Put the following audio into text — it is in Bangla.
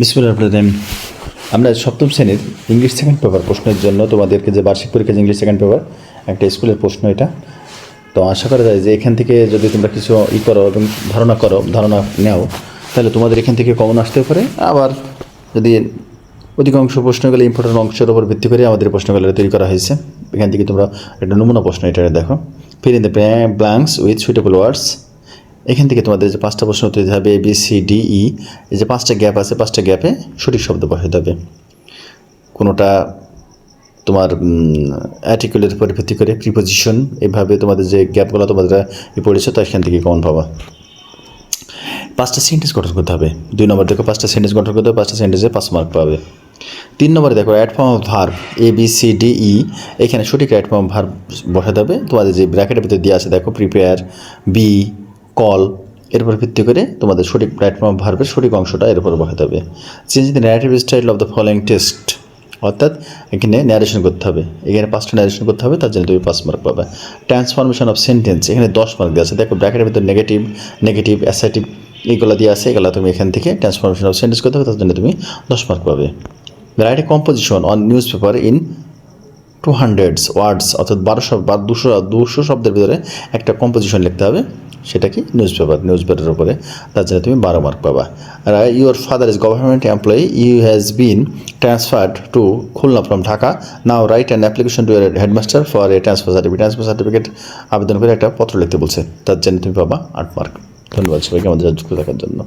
বিসমুল্লাহ রহমান আমরা সপ্তম শ্রেণির ইংলিশ সেকেন্ড পেপার প্রশ্নের জন্য তোমাদেরকে যে বার্ষিক পরীক্ষা ইংলিশ সেকেন্ড পেপার একটা স্কুলের প্রশ্ন এটা। তো আশা করা যায় যে এখান থেকে যদি তোমরা কিছু ই করো এবং ধারণা করো, ধারণা নেও, তাহলে তোমাদের এখান থেকে কমন আসতে পারে। আবার যদি অধিকাংশ প্রশ্নগুলো ইম্পর্টেন্ট অংশের উপর ভিত্তি করে আমাদের প্রশ্নগুলো তৈরি করা হয়েছে, এখান থেকে তোমরা একটা নমুনা প্রশ্ন এটা দেখো। Fill in the blanks with suitable words এখান থেকে তোমাদের যে পাঁচটা প্রশ্ন তৈরি হবে A B C D E এই যে পাঁচটা গ্যাপ আছে, পাঁচটা গ্যাপে সঠিক শব্দ বসাতে হবে। কোনোটা তোমার অ্যার্টিকুলের ভিত্তি করে প্রিপোজিশন এভাবে তোমাদের যে গ্যাপগুলো তোমাদের পড়েছে, তো এখান থেকে কমন পাবা। পাঁচটা সেন্টেন্স গঠন করতে হবে। দুই নম্বর দেখো, পাঁচটা সেন্টেন্স গঠন করতে হবে, পাঁচটা সেন্টেন্সে পাঁচ মার্ক পাবে। তিন নম্বরে দেখো add form of verb A B C D E এখানে সঠিক অ্যাড ফর্ম ভার্ব বসাতে হবে। তোমাদের যে ব্র্যাকেটের ভিতরে দেওয়া আছে, দেখো প্রিপেয়ার বি কল এর উপর ভিত্তি করে তোমাদের সঠিক প্ল্যাটফর্ম ভার্বের সঠিক অংশটা এর উপর বসাতে হবে। Change the narrative style of the following test অর্থাৎ এখানে ন্যারেশন করতে হবে। এখানে পাঁচটা ন্যারেশন করতে হবে, তার জন্য তুমি পাঁচ মার্ক পাবে। ট্রান্সফরমেশন অফ সেন্টেন্স এখানে দশ মার্ক দেওয়া আছে। দেখো ব্র্যাকেটের ভিতরে নেগেটিভ নেগেটিভ অ্যাসাইটিভ এইগুলো দিয়ে আছে, এগুলো তুমি এখান থেকে ট্রান্সফরমেশন অফ সেন্টেন্স করতে হবে, তার জন্য তুমি দশ মার্ক পাবে। Write a composition on newspaper in two hundreds words অর্থাৎ বারোশো বা দুশো দুশো শব্দের ভিতরে একটা কম্পোজিশন লিখতে হবে। সেটা কি? নিউজ পেপার নিউজ পেপারের উপরে। তার জন্য তুমি বারো মার্ক পাবা। আর your father is government employee you has been transferred to Khulna from Dhaka. Now write an application to headmaster for a transfer certificate transfer certificate আবেদন করে একটা পত্র লিখতে বলছে। তার জন্য তুমি পাবা আট মার্ক ধন্যবাদ সবাইকে আমাদের যুক্ত থাকার জন্য।